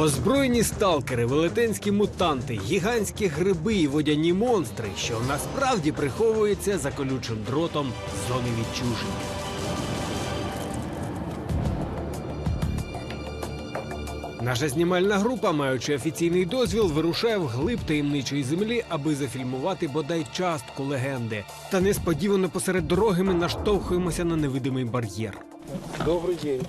Озброєні сталкери, велетенські мутанти, гігантські гриби і водяні монстри, що насправді приховуються за колючим дротом зони відчуження. Наша знімальна група, маючи офіційний дозвіл, вирушає в глиб таємничої землі, аби зафільмувати бодай частку легенди. Та несподівано посеред дороги ми наштовхуємося на невидимий бар'єр. Добрый день.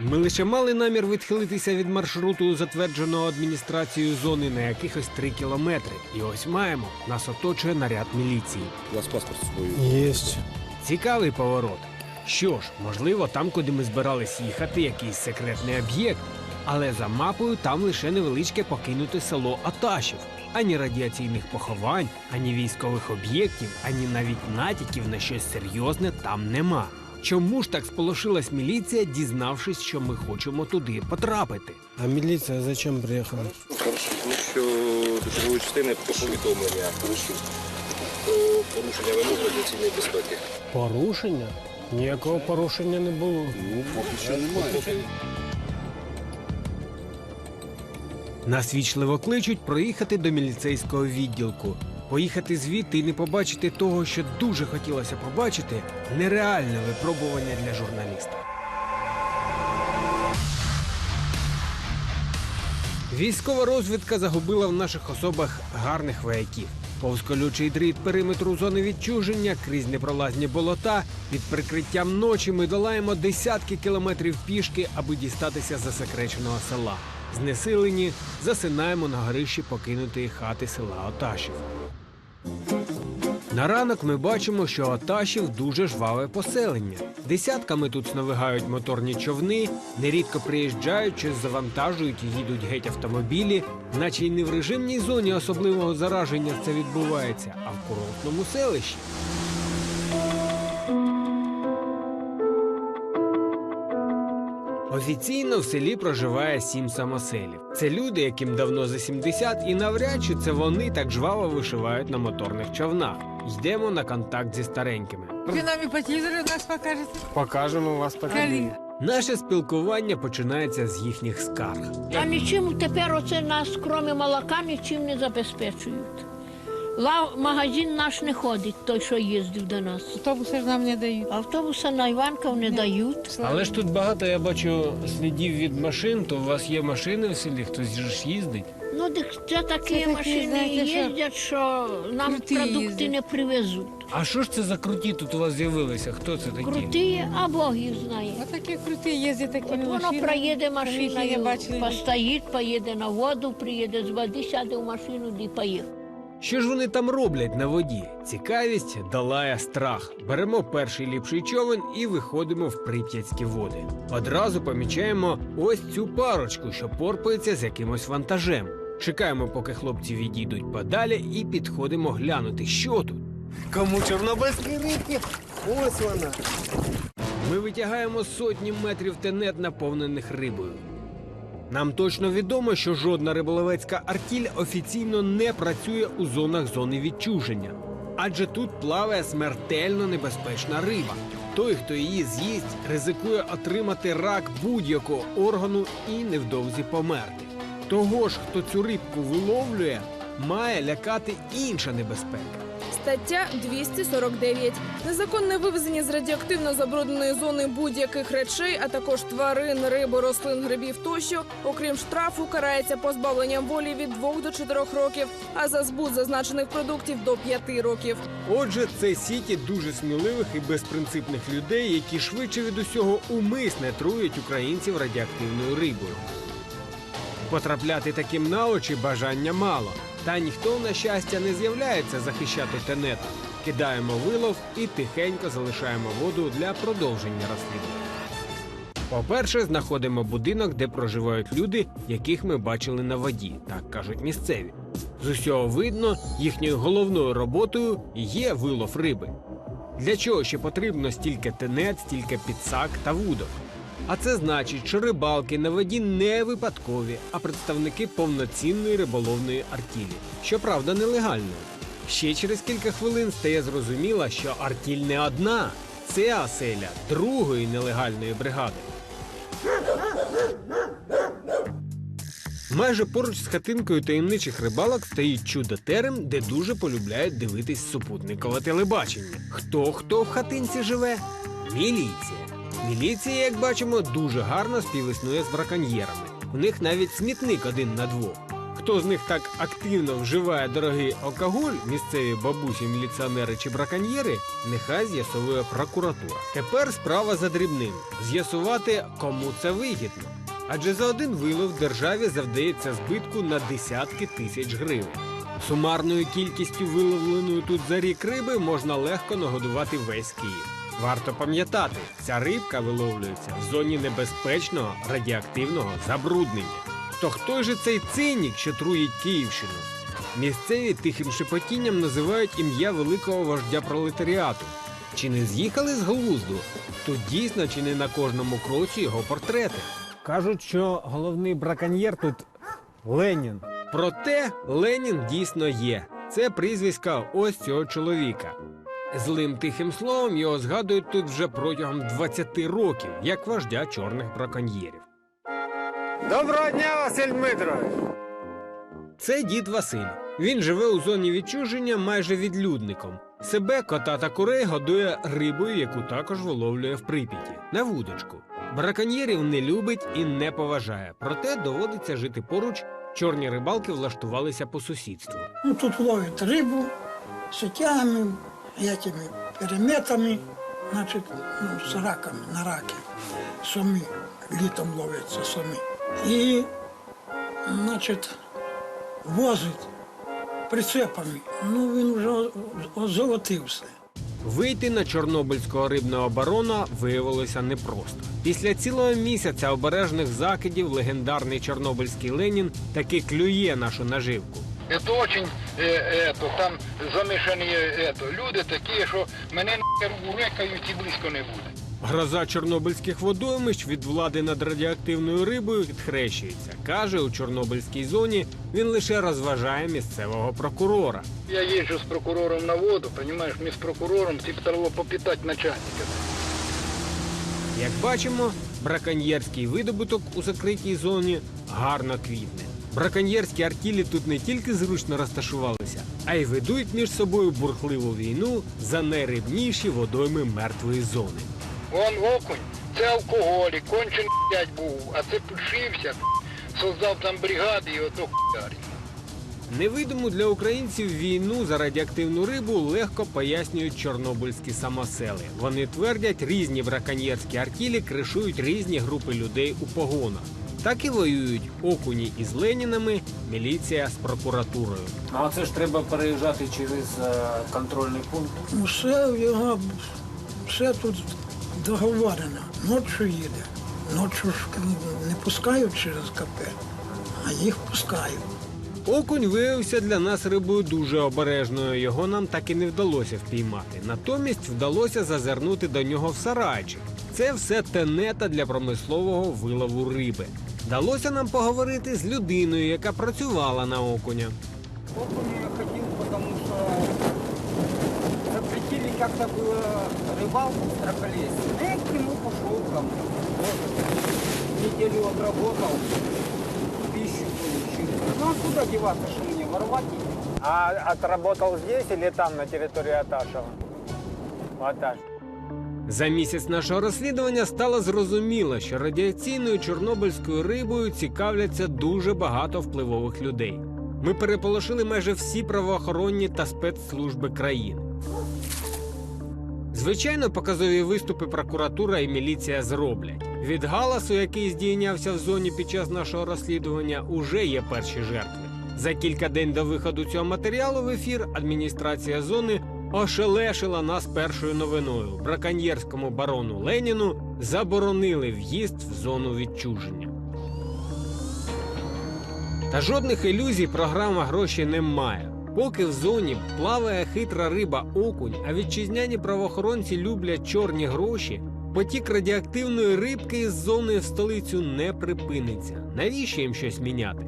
Ми лише мали намір відхилитися від маршруту, затвердженого адміністрацією зони на якихось три кілометри. І ось маємо нас оточує наряд міліції. У вас паспорт свой. Есть. Цікавий поворот. Що ж, можливо, там, куди ми збирались їхати, якийсь секретний об'єкт, але за мапою там лише невеличке покинуте село Аташів. Ані радіаційних поховань, ані військових об'єктів, ані навіть натяків на щось серйозне там нема. Чому ж так сполошилась міліція, дізнавшись, що ми хочемо туди потрапити? А милиция зачем приехала? Ну, хорошо. Тому що до чергової частини повідомлення порушення вимог радіаційної безпеки. Порушення? Ніякого порушення не було. Ну, поки що немає. Нас вічливо кличуть проїхати до міліцейського відділку. Поїхати звідти і не побачити того, що дуже хотілося побачити, нереальне випробування для журналіста. Військова розвідка загубила в наших особах гарних вояків. Повз колючий дріт периметру зони відчуження, крізь непролазні болота, під прикриттям ночі ми долаємо десятки кілометрів пішки, аби дістатися засекреченого села. Знесилені, засинаємо на горищі покинутої хати села Оташів. На ранок ми бачимо, що Аташів дуже жваве поселення. Десятками тут сновигають моторні човни, нерідко приїжджають чи завантажують і їдуть геть автомобілі, наче й не в режимній зоні особливого зараження це відбувається, а в курортному селищі. Офіційно в селі проживає сім самоселів. Це люди, яким давно за 70, і навряд чи це вони так жваво вишивають на моторних човнах. Йдемо на контакт зі старенькими. Ви нам і по телевізору нас покажете? Покажемо вас покажемо. Наше спілкування починається з їхніх скарг. А нічим тепер оце нас, крім молока, нічим не забезпечують. Лав, магазин наш не ходить, той, що їздив до нас. Автобуси ж нам не дають. Автобуса на Іванків не дають. Але ж тут багато я бачу слідів від машин, то у вас є машини в селі, хтось ж їздить. Ну, так це такі такі, машини знаєте, що їздять, що нам круті продукти їздять. не привезуть. А що ж це за круті тут у вас з'явилися? Хто це такі? Круті, а Бог їх знає. А такі круті їздять такі От воно машини. проїде машиною, постоїть, поїде на воду, приїде з води, сяде в машину і поїхав. Що ж вони там роблять на воді? Цікавість долає страх. Беремо перший ліпший човен і виходимо в прип'ятські води. Одразу помічаємо ось цю парочку, що порпається з якимось вантажем. Чекаємо, поки хлопці відійдуть подалі, і підходимо глянути, що тут. Кому чорнобильські рибки? Ось вона. Ми витягаємо сотні метрів тенет, наповнених рибою. Нам точно відомо, що жодна риболовецька артіль офіційно не працює у зонах зони відчуження. Адже тут плаває смертельно небезпечна риба. Той, хто її з'їсть, ризикує отримати рак будь-якого органу і невдовзі померти. Того ж, хто цю рибку виловлює, має лякати інша небезпека. Стаття 249. Незаконне вивезення з радіоактивно забрудненої зони будь-яких речей, а також тварин, риби, рослин, грибів тощо, окрім штрафу, карається позбавленням волі від 2 до 4 років, а за збут зазначених продуктів до 5 років. Отже, це сіті дуже сміливих і безпринципних людей, які швидше від усього умисне труять українців радіоактивною рибою. Потрапляти таким на очі бажання мало, та ніхто, на щастя, не з'являється захищати тенета. Кидаємо вилов і тихенько залишаємо воду для продовження розслідування. По-перше, знаходимо будинок, де проживають люди, яких ми бачили на воді, так кажуть місцеві. З усього видно, їхньою головною роботою є вилов риби. Для чого ще потрібно стільки тенет, стільки підсак та вудок? А це значить, що рибалки на воді не випадкові, а представники повноцінної риболовної артілі, щоправда, нелегальної. Ще через кілька хвилин стає зрозуміло, що артіль не одна, це оселя другої нелегальної бригади. Майже поруч з хатинкою таємничих рибалок стоїть чудо терем, де дуже полюбляють дивитись супутникове телебачення. Хто хто в хатинці живе? Міліція. Міліція, як бачимо, дуже гарно співіснує з браконьєрами. У них навіть смітник один на двох. Хто з них так активно вживає дорогий алкоголь, місцеві бабусі, міліціонери чи браконьєри, нехай з'ясовує прокуратура. Тепер справа за дрібним з'ясувати, кому це вигідно. Адже за один вилов державі завдається збитку на десятки тисяч гривень. Сумарною кількістю виловленої тут за рік риби можна легко нагодувати весь Київ. Варто пам'ятати, ця рибка виловлюється в зоні небезпечного радіоактивного забруднення. То хто ж цей цинік, що труїть Київщину? Місцеві тихим шепотінням називають ім'я великого вождя пролетаріату. Чи не з'їхали з глузду? Тут дійсно чи не на кожному кроці його портрети. Кажуть, що головний браконьєр тут Ленін. Проте Ленін дійсно є. Це прізвиська ось цього чоловіка. Злим тихим словом його згадують тут вже протягом 20 років, як вождя чорних браконьєрів. Доброго дня, Василь Дмитрович! Це дід Василь. Він живе у зоні відчуження майже відлюдником. Себе, кота та курей годує рибою, яку також виловлює в Прип'яті, на вудочку. Браконьєрів не любить і не поважає, проте доводиться жити поруч. Чорні рибалки влаштувалися по сусідству. Ну, тут ловят рыбу сетями, этими переметами, значит, ну, с раками, на раки. Самі, літом ловляться самі. І, значить, возить прицепами. Ну, він вже озолотився. Вийти на чорнобильського рибного барона виявилося непросто. Після цілого місяця обережних закидів легендарний чорнобильський Ленін таки клює нашу наживку. Это очень, э, это, там замішані это, люди такі, що мене нахер урекають і близько не буде. Гроза чорнобильських водоймищ від влади над радіоактивною рибою відхрещується. Каже, у Чорнобильській зоні він лише розважає місцевого прокурора. Я їжджу з прокурором на воду, розумієш, мені з прокурором типу треба попитати начальника. Як бачимо, браконьєрський видобуток у закритій зоні гарно квітне. Браконьєрські артілі тут не тільки зручно розташувалися, а й ведуть між собою бурхливу війну за найрибніші водойми мертвої зони. Вон окунь, це алкоголік, кончений дядь був, а це підшився, создав там бригади і ото хуярить. Невидиму для українців війну за радіоактивну рибу легко пояснюють чорнобильські самосели. Вони твердять, різні браконьєрські артілі кришують різні групи людей у погонах. Так і воюють окуні із Ленінами, міліція з прокуратурою. Ну а це ж треба переїжджати через е, контрольний пункт. Ну, Все його, все тут договорено. Ночі їде. Ночі ж не пускають через КП, а їх пускають. Окунь виявився для нас рибою дуже обережною. Його нам так і не вдалося впіймати. Натомість вдалося зазирнути до нього в сарайчик. Це все тенета для промислового вилову риби. Вдалося нам поговорити з людиною, яка працювала на окуня. Окуня я ходил, потому что запретили как-то было рыбалку в Страхолесье. Ну, я к нему пошел там, тоже неделю отработал, пищу получил. Ну, а куда деваться, что мне воровать ее? А отработал здесь или там, на территории Аташева? Аташ. За місяць нашого розслідування стало зрозуміло, що радіаційною чорнобильською рибою цікавляться дуже багато впливових людей. Ми переполошили майже всі правоохоронні та спецслужби країни. Звичайно, показові виступи прокуратура і міліція зроблять. Від галасу, який здійнявся в зоні під час нашого розслідування, уже є перші жертви. За кілька день до виходу цього матеріалу в ефір адміністрація зони ошелешила нас першою новиною. Браконьєрському барону Леніну заборонили в'їзд в зону відчуження. Та жодних ілюзій програма гроші не має. Поки в зоні плаває хитра риба окунь, а вітчизняні правоохоронці люблять чорні гроші, потік радіоактивної рибки із зони в столицю не припиниться. Навіщо їм щось міняти?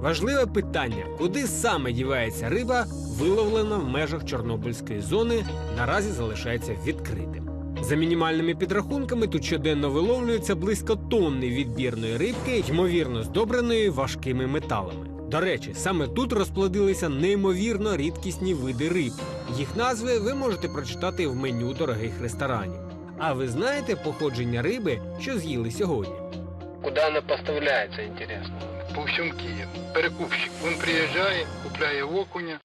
Важливе питання: куди саме дівається риба, виловлена в межах Чорнобильської зони, наразі залишається відкритим. За мінімальними підрахунками, тут щоденно виловлюється близько тонни відбірної рибки, ймовірно здобреної важкими металами. До речі, саме тут розплодилися неймовірно рідкісні види риб. Їх назви ви можете прочитати в меню дорогих ресторанів. А ви знаєте походження риби, що з'їли сьогодні? Куди вона поставляється, інтересно? По всьому Києву. Перекупщик. Він приїжджає, купляє окуня,